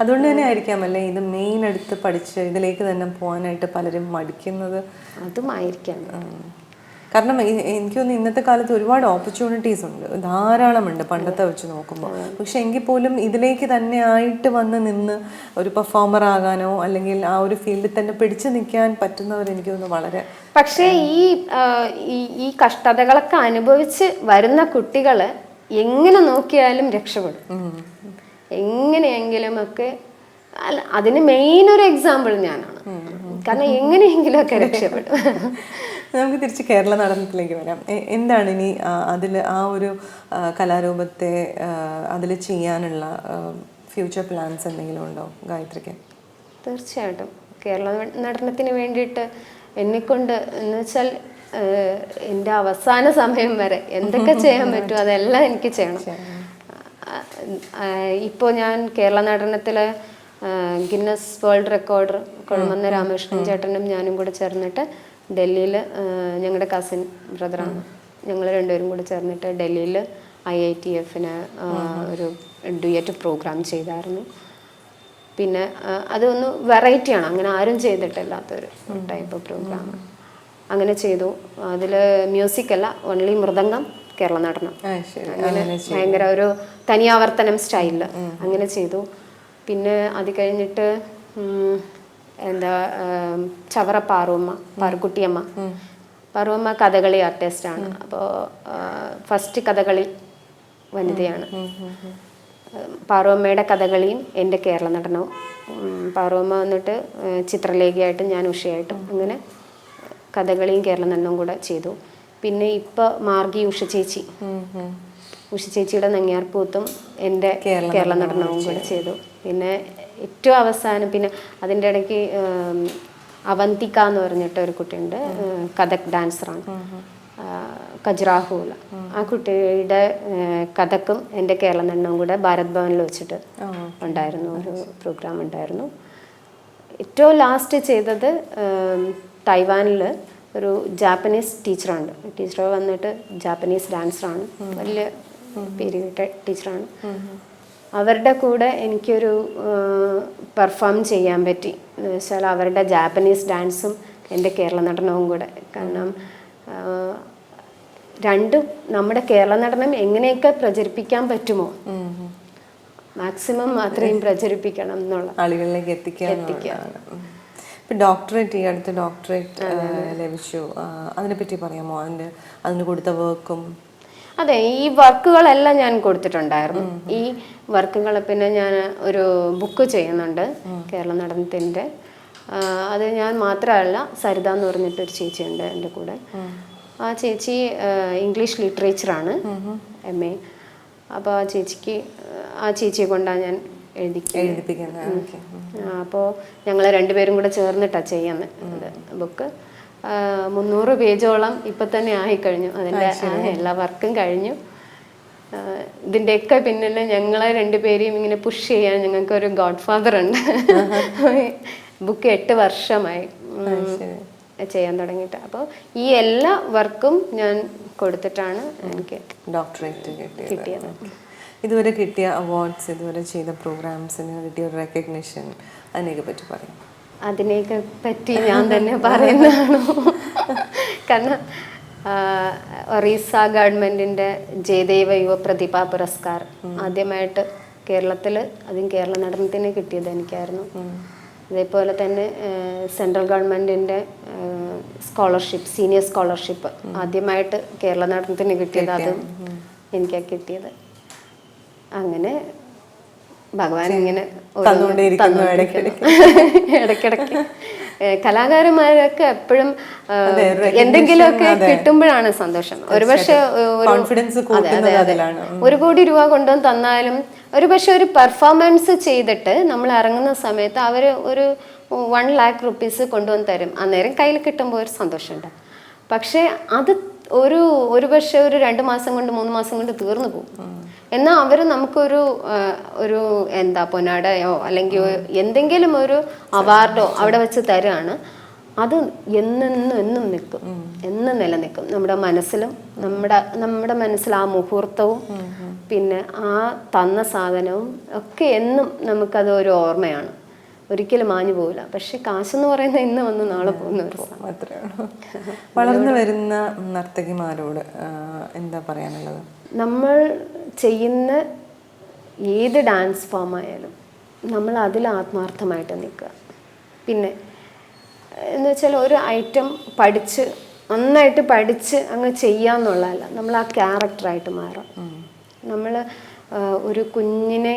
അതുകൊണ്ട് തന്നെ ആയിരിക്കാം അല്ലേ? ഇത് മെയിൻ എടുത്ത് പഠിച്ച് ഇതിലേക്ക് തന്നെ പോകാനായിട്ട് പലരും മടിക്കുന്നത്. അതുമായിരിക്കാം. കാരണം എനിക്ക് തോന്നുന്നു ഇന്നത്തെ കാലത്ത് ഒരുപാട് ഓപ്പർച്യൂണിറ്റീസ് ഉണ്ട്. ധാരാളമുണ്ട് പണ്ടത്തെ വെച്ച് നോക്കുമ്പോൾ പക്ഷെ എങ്കിൽ പോലും ഇതിലേക്ക് തന്നെ ആയിട്ട് വന്ന് നിന്ന് ഒരു പെർഫോമർ ആകാനോ അല്ലെങ്കിൽ ആ ഒരു ഫീൽഡിൽ തന്നെ പിടിച്ചു നിൽക്കാൻ പറ്റുന്നവർ എനിക്ക് തോന്നുന്നു വളരെ പക്ഷേ ഈ ഈ- ഈ കഷ്ടതകളൊക്കെ അനുഭവിച്ച് വരുന്ന കുട്ടികൾ എങ്ങനെ നോക്കിയാലും രക്ഷപ്പെടും. എങ്ങനെയെങ്കിലും ഒക്കെ അല്ല അതിന് മെയിൻ ഒരു എക്സാമ്പിൾ ഞാനാണ്. കാരണം എങ്ങനെയെങ്കിലും ഒക്കെ രക്ഷപ്പെടും. നമുക്ക് തിരിച്ച് കേരള നടനത്തിലേക്ക് വരാം. എന്താണ് ഇനി അതിൽ ആ ഒരു കലാരൂപത്തെ അതിൽ ചെയ്യാനുള്ള ഫ്യൂച്ചർ പ്ലാൻസ് എന്തെങ്കിലും ഉണ്ടോ ഗായത്രിക്ക്? തീർച്ചയായിട്ടും. കേരള നടനത്തിന് വേണ്ടിയിട്ട് എന്നെക്കൊണ്ട് എന്ന് വെച്ചാൽ എന്റെ അവസാന സമയം വരെ എന്തൊക്കെ ചെയ്യാൻ പറ്റുമോ അതെല്ലാം എനിക്ക് ചെയ്യണം. ഇപ്പോൾ ഞാൻ Kerala നടനത്തിലെ Guinness world recorder Kozhumanna Ramakrishnan ചേട്ടനും ഞാനും കൂടെ ചേർന്നിട്ട് ഡൽഹിയിൽ ഞങ്ങളുടെ കസിൻ ബ്രദറാണ് ഞങ്ങൾ രണ്ടുപേരും കൂടെ ചേർന്നിട്ട് ഡൽഹിയിൽ ഐ ഐ ടി എഫിന് ഒരു ഡുയറ്റ് പ്രോഗ്രാം ചെയ്തായിരുന്നു. പിന്നെ അതൊന്ന് വെറൈറ്റിയാണ് അങ്ങനെ ആരും ചെയ്തിട്ടില്ലാത്തൊരു ടൈപ്പ് പ്രോഗ്രാം അങ്ങനെ ചെയ്തു. അതിൽ മ്യൂസിക് അല്ല ഓൺലി മൃദംഗം കേരള നടനം അങ്ങനെ ഭയങ്കര ഒരു തനിയാവർത്തനം സ്റ്റൈലിൽ അങ്ങനെ ചെയ്തു. പിന്നെ അത് കഴിഞ്ഞിട്ട് എന്താ ചവറ പാറുമ്മ പാറുക്കുട്ടിയമ്മ. പാറുമ്മ കഥകളി ആർട്ടിസ്റ്റാണ് അപ്പോൾ ഫസ്റ്റ് കഥകളി വനിതയാണ്. പാറുവമ്മയുടെ കഥകളിയും എന്റെ കേരള നടനവും. പാറുമ്മ വന്നിട്ട് ചിത്രലേഖയായിട്ടും ഞാൻ ഉഷയായിട്ടും അങ്ങനെ കഥകളിയും കേരള നടനവും കൂടെ ചെയ്തു. പിന്നെ ഇപ്പോൾ മാർഗി ഉഷ ചേച്ചി. ഉഷ ചേച്ചിയുടെ നങ്ങിയാർപ്പൂത്തും എന്റെ കേരള നടനവും കൂടെ ചെയ്തു. പിന്നെ ഏറ്റവും അവസാനം പിന്നെ അതിന്റെ ഇടയ്ക്ക് അവന്തിക്ക അവന്തിക എന്ന് പറഞ്ഞിട്ട് ഒരു കുട്ടിയുണ്ട് കഥക് ഡാൻസറാണ്. ഖജുറാഹുല ആ കുട്ടിയുടെ കഥക്കും എന്റെ കേരള നടനവും കൂടെ ഭാരത് ഭവനിൽ വെച്ചിട്ട് ഉണ്ടായിരുന്നു ഒരു പ്രോഗ്രാം ഉണ്ടായിരുന്നു. ഏറ്റവും ലാസ്റ്റ് ചെയ്തത് തൈവാനിൽ ഒരു ജാപ്പനീസ് ടീച്ചറാണ് ടീച്ചർ വന്നിട്ട് ജാപ്പനീസ് ഡാൻസറാണ് വലിയ പേര് കേട്ട ടീച്ചറാണ് അവരുടെ കൂടെ എനിക്കൊരു പെർഫോം ചെയ്യാൻ പറ്റി. എന്ന് വെച്ചാൽ അവരുടെ ജാപ്പനീസ് ഡാൻസും എന്റെ കേരള നടനവും കൂടെ. കാരണം രണ്ടും നമ്മുടെ കേരള നടനം എങ്ങനെയൊക്കെ പ്രചരിപ്പിക്കാൻ പറ്റുമോ? മാക്സിമം മാത്രമേ പ്രചരിപ്പിക്കണം എന്നുള്ള ആളുകളിലേക്ക് എത്തിക്കുക എന്നുള്ളതാണ്. ഉം. ഡോക്ടറേറ്റ് ഈ അടുത്ത് ഡോക്ടറേറ്റ് ലഭിച്ചു. അതിനെ അതിനെപ്പറ്റി പറയാമോ? അതിന്റെ അതിന് കൊടുത്ത വർക്കും അതെ ഈ വർക്കുകളെല്ലാം ഞാൻ കൊടുത്തിട്ടുണ്ടായിരുന്നു. ഈ വർക്കുകൾ പിന്നെ ഞാൻ ഒരു ബുക്ക് ചെയ്യുന്നുണ്ട് കേരള നടനത്തിന്റെ. അത് ഞാൻ മാത്രമല്ല സരിത എന്ന് പറഞ്ഞിട്ട് ഒരു ചേച്ചിയുണ്ട് എന്റെ കൂടെ. ആ ചേച്ചി ഇംഗ്ലീഷ് ലിറ്ററേച്ചറാണ്. എം എ അപ്പോൾ ആ ചേച്ചിക്ക് ആ ചേച്ചിയെ കൊണ്ടാണ് ഞാൻ എഴുതിക്കുന്നത് അപ്പോൾ ഞങ്ങൾ രണ്ടുപേരും കൂടെ ചേർന്നിട്ടാണ് ചെയ്യുന്നത് ബുക്ക്. മുന്നൂറ് പേജോളം ഇപ്പം തന്നെ ആയിക്കഴിഞ്ഞു. അതിന്റെ എല്ലാ വർക്കും കഴിഞ്ഞു. ഇതിന്റെയൊക്കെ പിന്നിൽ ഞങ്ങളെ രണ്ടുപേരെയും ഇങ്ങനെ പുഷ് ചെയ്യാൻ ഞങ്ങൾക്ക് ഒരു ഗോഡ് ഫാദർ ഉണ്ട് ബുക്ക് എട്ട് വർഷമായി. ചെയ്യാൻ തുടങ്ങിയിട്ട്. അപ്പോൾ ഈ എല്ലാ വർക്കും ഞാൻ കൊടുത്തിട്ടാണ് എനിക്ക് ഡോക്ടറേറ്റ് കിട്ടിയത്. ഇതുവരെ കിട്ടിയ അവാർഡ്സ് ഇതുവരെ ചെയ്ത പ്രോഗ്രാംസിന് കിട്ടിയ റെക്കഗ്നിഷൻ അതിനെയൊക്കെ പറ്റി പറയാം. അതിനെയൊക്കെ പറ്റി ഞാൻ തന്നെ പറയുന്നതാണോ? കാരണം ഒറീസ ഗവൺമെന്റിന്റെ ജയദേവ യുവ പ്രതിഭാ പുരസ്കാർ. ആദ്യമായിട്ട് കേരളത്തിൽ അതും കേരള നടനത്തിന് കിട്ടിയത് എനിക്കായിരുന്നു. അതേപോലെ തന്നെ സെൻട്രൽ ഗവൺമെന്റിന്റെ സ്കോളർഷിപ്പ് സീനിയർ സ്കോളർഷിപ്പ് ആദ്യമായിട്ട് കേരള നടനത്തിന് കിട്ടിയത് അതും എനിക്കാ കിട്ടിയത്. അങ്ങനെ ഭഗവാൻ ഇങ്ങനെ. ഇടയ്ക്കിടയ്ക്ക്. കലാകാരന്മാരൊക്കെ എപ്പോഴും എന്തെങ്കിലുമൊക്കെ കിട്ടുമ്പോഴാണ് സന്തോഷം. ഒരുപക്ഷെ ഒരു കോടി രൂപ കൊണ്ടുവന്ന് തന്നാലും ഒരു പക്ഷെ ഒരു പെർഫോമൻസ് ചെയ്തിട്ട് നമ്മൾ ഇറങ്ങുന്ന സമയത്ത് അവർ ഒരു വൺ ലാക്ക് റുപ്പീസ് കൊണ്ടുവന്ന് തരും. അന്നേരം കയ്യിൽ കിട്ടുമ്പോൾ ഒരു സന്തോഷമുണ്ട്. പക്ഷേ അത് ഒരു ഒരു പക്ഷേ ഒരു രണ്ട് മാസം കൊണ്ട് മൂന്ന് മാസം കൊണ്ട് തീർന്നു പോകും. എന്നാൽ അവർ നമുക്കൊരു ഒരു എന്താ പൊന്നാടയോ അല്ലെങ്കിൽ എന്തെങ്കിലും ഒരു അവാർഡോ അവിടെ വെച്ച് തരുകയാണ് അത് എന്നെന്നും എന്നും നിൽക്കും. എന്നും നിലനിൽക്കും. നമ്മുടെ മനസ്സിലും നമ്മുടെ നമ്മുടെ മനസ്സിൽ ആ മുഹൂർത്തവും പിന്നെ ആ തന്ന സാധനവും ഒക്കെ എന്നും നമുക്കത് ഒരു ഓർമ്മയാണ്. ഒരിക്കലും മാഞ്ഞു പോവില്ല. പക്ഷെ കാശെന്ന് പറയുന്ന ഇന്ന് വന്ന് നാളെ പോകുന്ന ഒരു സാധനം. അത്രേ ഉള്ളൂ. വളർന്നു വരുന്ന നർത്തകിമാരോട് എന്താ പറയാനുള്ളത്? നമ്മൾ ചെയ്യുന്ന ഏത് ഡാൻസ് ഫോം ആയാലും നമ്മൾ അതിൽ ആത്മാർത്ഥമായിട്ട് നിൽക്കുക. പിന്നെ എന്ന് വെച്ചാൽ ഒരു ഐറ്റം പഠിച്ച് നന്നായിട്ട് പഠിച്ച് അങ്ങ് ചെയ്യാന്നുള്ളതല്ല. നമ്മൾ ആ ക്യാരക്ടറായിട്ട് മാറും നമ്മൾ ഒരു കുഞ്ഞിനെ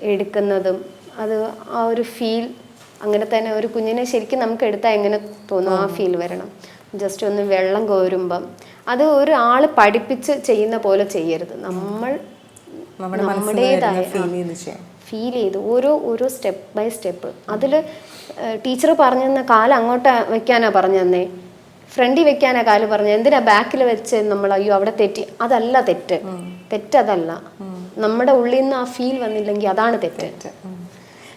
എടുക്കുന്നതും അത് ആ ഒരു ഫീൽ അങ്ങനെ തന്നെ ഒരു കുഞ്ഞിനെ ശരിക്കും നമുക്ക് എടുത്താൽ എങ്ങനെ തോന്നും ആ ഫീൽ വരണം. ജസ്റ്റ് ഒന്ന് വെള്ളം കോരുമ്പം. അത് ഒരാൾ പഠിപ്പിച്ച് ചെയ്യുന്ന പോലെ ചെയ്യരുത്. നമ്മൾ നമ്മുടേതായ ഫീൽ ചെയ്ത് ഓരോ ഓരോ സ്റ്റെപ്പ് ബൈ സ്റ്റെപ്പ് അതിൽ ടീച്ചർ പറഞ്ഞു തന്ന കാൽ അങ്ങോട്ട് വെക്കാനാ പറഞ്ഞു തന്നേ. ഫ്രണ്ടിൽ വെക്കാനാ കാൽ പറഞ്ഞു എന്തിനാ ബാക്കിൽ വെച്ച് നമ്മൾ അയ്യോ അവിടെ തെറ്റി. അതല്ല തെറ്റ്. തെറ്റതല്ല. നമ്മുടെ ഉള്ളിൽ നിന്ന് ആ ഫീൽ വന്നില്ലെങ്കിൽ അതാണ് തെറ്റ്.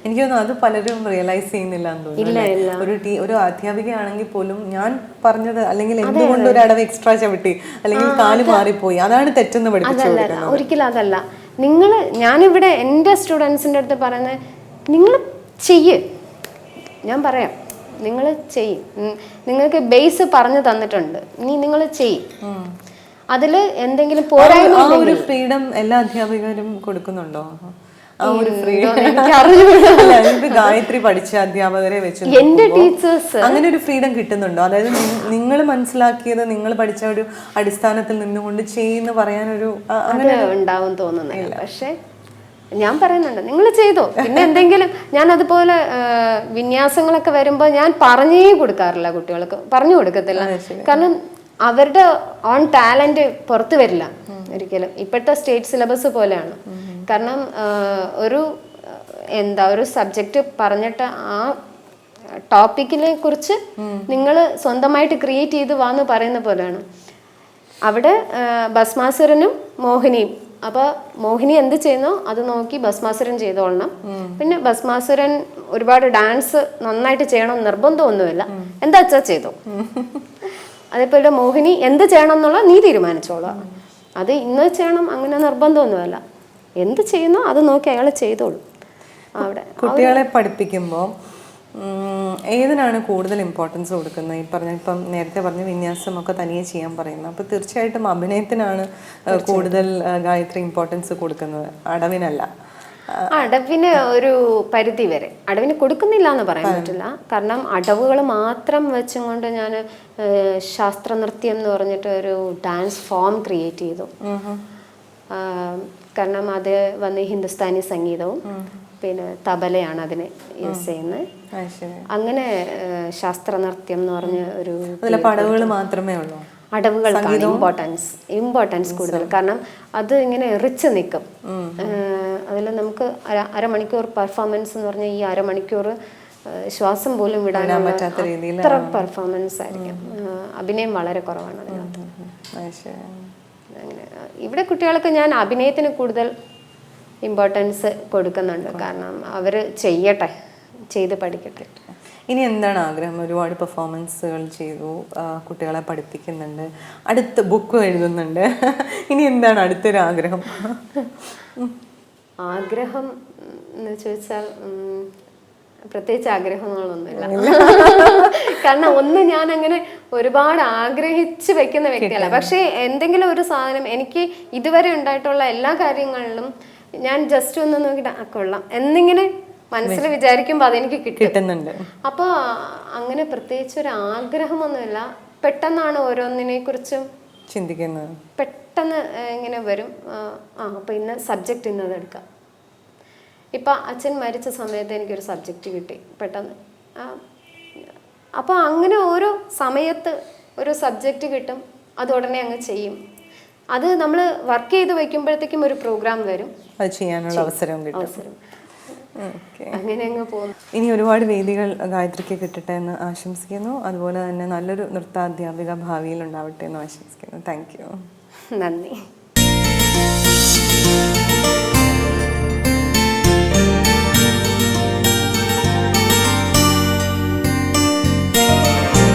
എനിക്ക് തോന്നുന്നു അത് പലരും റിയലൈസ് ചെയ്യുന്നില്ല എന്ന് തോന്നുന്നു ഒരു ടീ ഒരു അധ്യാപികയാണെങ്കിൽ പോലും ഞാൻ പറഞ്ഞത് അല്ലെങ്കിൽ എന്തുകൊണ്ട് ഒരു അടവ് എക്സ്ട്രാ ചവിട്ടി? അല്ലെങ്കിൽ കാൽ മാറിപ്പോയി? അതാണ് തെറ്റെന്ന് പഠിപ്പിച്ചു ഒരിക്കലും അതല്ല. നിങ്ങൾ ഞാനിവിടെ എന്റെ സ്റ്റുഡൻസിന്റെ അടുത്ത് പറയുന്നത് നിങ്ങൾ ചെയ്യ്. ഞാൻ പറയാം നിങ്ങൾ ചെയ്യ്. നിങ്ങൾക്ക് ബേസ് പറഞ്ഞു തന്നിട്ടുണ്ട്. ഇനി നിങ്ങൾ ചെയ്യ്. അതിൽ എന്തെങ്കിലും പോരായ്മ ഫ്രീഡം എല്ലാ അധ്യാപകരും കൊടുക്കുന്നുണ്ടോ? ഒരു ഫ്രീഡം എനിക്ക് ഗായത്രി പഠിച്ച അധ്യാപകരെ വെച്ച് എന്റെ ടീച്ചേഴ്സ് അങ്ങനെ ഒരു ഫ്രീഡം കിട്ടുന്നുണ്ടോ? അതായത് നിങ്ങൾ മനസ്സിലാക്കിയത് നിങ്ങൾ പഠിച്ച ഒരു അടിസ്ഥാനത്തിൽ നിന്നുകൊണ്ട് ചെയ്യുന്ന പറയാനൊരു അങ്ങനെ ഉണ്ടാവും തോന്നുന്നില്ല. പക്ഷേ ഞാൻ പറയുന്നുണ്ട്. നിങ്ങൾ ചെയ്തോ. പിന്നെ എന്തെങ്കിലും ഞാൻ അതുപോലെ വിന്യാസങ്ങളൊക്കെ വരുമ്പോൾ ഞാൻ പറഞ്ഞേ കൊടുക്കാറില്ല കുട്ടികൾക്ക്. പറഞ്ഞു കൊടുക്കത്തില്ല. കാരണം അവരുടെ ഓൺ ടാലന്റ് പുറത്തു വരില്ല. ഒരിക്കലും. ഇപ്പോഴത്തെ സ്റ്റേറ്റ് സിലബസ് പോലെയാണ്. കാരണം ഒരു എന്താ ഒരു സബ്ജക്റ്റ് പറഞ്ഞിട്ട് ആ ടോപ്പിക്കിനെ കുറിച്ച് നിങ്ങൾ സ്വന്തമായിട്ട് ക്രിയേറ്റ് ചെയ്ത് വാന്ന് പറയുന്ന പോലെയാണ്. അവിടെ ഭസ്മാസുരനും മോഹിനിയും. അപ്പൊ മോഹിനി എന്ത് ചെയ്യുന്നോ അത് നോക്കി ഭസ്മാസുരൻ ചെയ്തോളണം. പിന്നെ ഭസ്മാസുരൻ ഒരുപാട് ഡാൻസ് നന്നായിട്ട് ചെയ്യണം നിർബന്ധമൊന്നുമില്ല. എന്താ വെച്ചാ ചെയ്തോ? അതേപോലെ മോഹിനി എന്ത് ചെയ്യണം എന്നുള്ള നീ തീരുമാനിച്ചോളാം. അത് ഇന്ന് ചെയ്യണം അങ്ങനെ നിർബന്ധമൊന്നുമല്ല. എന്ത് ചെയ്യുന്നോ അത് നോക്കി അയാൾ ചെയ്തോളൂ. അവിടെ കുട്ടികളെ പഠിപ്പിക്കുമ്പോൾ ഏതിനാണ് കൂടുതൽ ഇമ്പോർട്ടൻസ് കൊടുക്കുന്നത്? ഈ പറഞ്ഞ ഇപ്പം നേരത്തെ പറഞ്ഞ വിന്യാസം ഒക്കെ തനിയെ ചെയ്യാൻ പറയുന്നത്. അപ്പോൾ തീർച്ചയായിട്ടും അഭിനയത്തിനാണ് കൂടുതൽ ഗായത്രി ഇമ്പോർട്ടൻസ് കൊടുക്കുന്നത്. അടവിനല്ല. അടവിന് ഒരു പരിധി വരെ. അടവിന് കൊടുക്കുന്നില്ല എന്ന് പറയാൻ പറ്റില്ല. കാരണം അടവുകൾ മാത്രം വെച്ചും കൊണ്ട് ഞാൻ ശാസ്ത്ര നൃത്യം എന്ന് പറഞ്ഞിട്ട് ഒരു ഡാൻസ് ഫോം ക്രിയേറ്റ് ചെയ്തു. കാരണം അത് വന്ന് ഹിന്ദുസ്ഥാനി സംഗീതവും പിന്നെ തബലയാണ് അതിന് യൂസ് ചെയ്യുന്നത്. അങ്ങനെ ശാസ്ത്ര നൃത്യം എന്ന് പറഞ്ഞ ഒരു അടവുകൾ പടവുകൾ മാത്രമേ ഉള്ളൂ? അടവുകൾക്കാണ് ഇമ്പോർട്ടൻസ് ഇമ്പോർട്ടൻസ് കൂടുതൽ. കാരണം അത് ഇങ്ങനെ എറിച്ച് നിൽക്കും. അതിൽ നമുക്ക് അര- അരമണിക്കൂർ പെർഫോമൻസ് എന്ന് പറഞ്ഞാൽ ഈ അരമണിക്കൂർ ശ്വാസം പോലും വിടാൻ പറ്റാത്ത രീതിയിൽ അത്ര പെർഫോമൻസ് ആയിരിക്കും. അഭിനയം വളരെ കുറവാണ് അതിനകത്ത്. ഇവിടെ കുട്ടികൾക്ക് ഞാൻ അഭിനയത്തിന് കൂടുതൽ ഇമ്പോർട്ടൻസ് കൊടുക്കുന്നുണ്ട്. കാരണം അവർ ചെയ്യട്ടെ ചെയ്ത് പഠിക്കട്ടെ. ഇനി എന്താണ് ആഗ്രഹം? ഒരുപാട് പെർഫോമൻസുകൾ ചെയ്തു കുട്ടികളെ പഠിപ്പിക്കുന്നുണ്ട്. അടുത്ത ബുക്ക് എഴുതുന്നുണ്ട്. ഇനി എന്താണ് അടുത്തൊരു ആഗ്രഹം? ആഗ്രഹം എന്ന് ചോദിച്ചാൽ പ്രത്യേകിച്ച് ആഗ്രഹങ്ങളൊന്നുമില്ല. കാരണം ഒന്ന് ഞാൻ അങ്ങനെ ഒരുപാട് ആഗ്രഹിച്ച് വെക്കുന്ന വ്യക്തിയല്ല. പക്ഷേ എന്തെങ്കിലും ഒരു സാധനം എനിക്ക് ഇതുവരെ ഉണ്ടായിട്ടുള്ള എല്ലാ കാര്യങ്ങളിലും ഞാൻ ജസ്റ്റ് ഒന്ന് നോക്കിയിട്ട് ആ കൊള്ളാം. എന്നിങ്ങനെ മനസ്സിൽ വിചാരിക്കുമ്പോൾ അതെനിക്ക് കിട്ടും. കിട്ടുന്നുണ്ട്. അപ്പോൾ അങ്ങനെ പ്രത്യേകിച്ച് ഒരു ആഗ്രഹമൊന്നുമില്ല. പെട്ടെന്നാണ് ഓരോന്നിനെ കുറിച്ചും ചിന്തിക്കുന്നത്. പെട്ടെന്ന് ഇങ്ങനെ വരും. ആ ആ, അപ്പോൾ ഇന്ന് സബ്ജക്റ്റ് ഇന്നത് എടുക്കാം. ഇപ്പം അച്ഛൻ മരിച്ച സമയത്ത് എനിക്കൊരു സബ്ജക്റ്റ് കിട്ടി പെട്ടെന്ന്. അപ്പോൾ അങ്ങനെ ഓരോ സമയത്ത് ഒരു സബ്ജക്റ്റ് കിട്ടും അത് ഉടനെ അങ്ങ് ചെയ്യും. അത് നമ്മൾ വർക്ക് ചെയ്ത് വയ്ക്കുമ്പോഴത്തേക്കും ഒരു പ്രോഗ്രാം വരും. അത് ചെയ്യാനുള്ള അവസരം കിട്ടും. അവസരം അങ്ങനെ അങ്ങ് പോകുന്നു. ഇനി ഒരുപാട് വേദികൾ ഗായത്രിക്ക് കിട്ടട്ടെ എന്ന് ആശംസിക്കുന്നു. അതുപോലെ തന്നെ നല്ലൊരു നൃത്താധ്യാപിക ഭാവിയിൽ ഉണ്ടാവട്ടെ എന്ന് ആശംസിക്കുന്നു. താങ്ക് യു നന്ദി.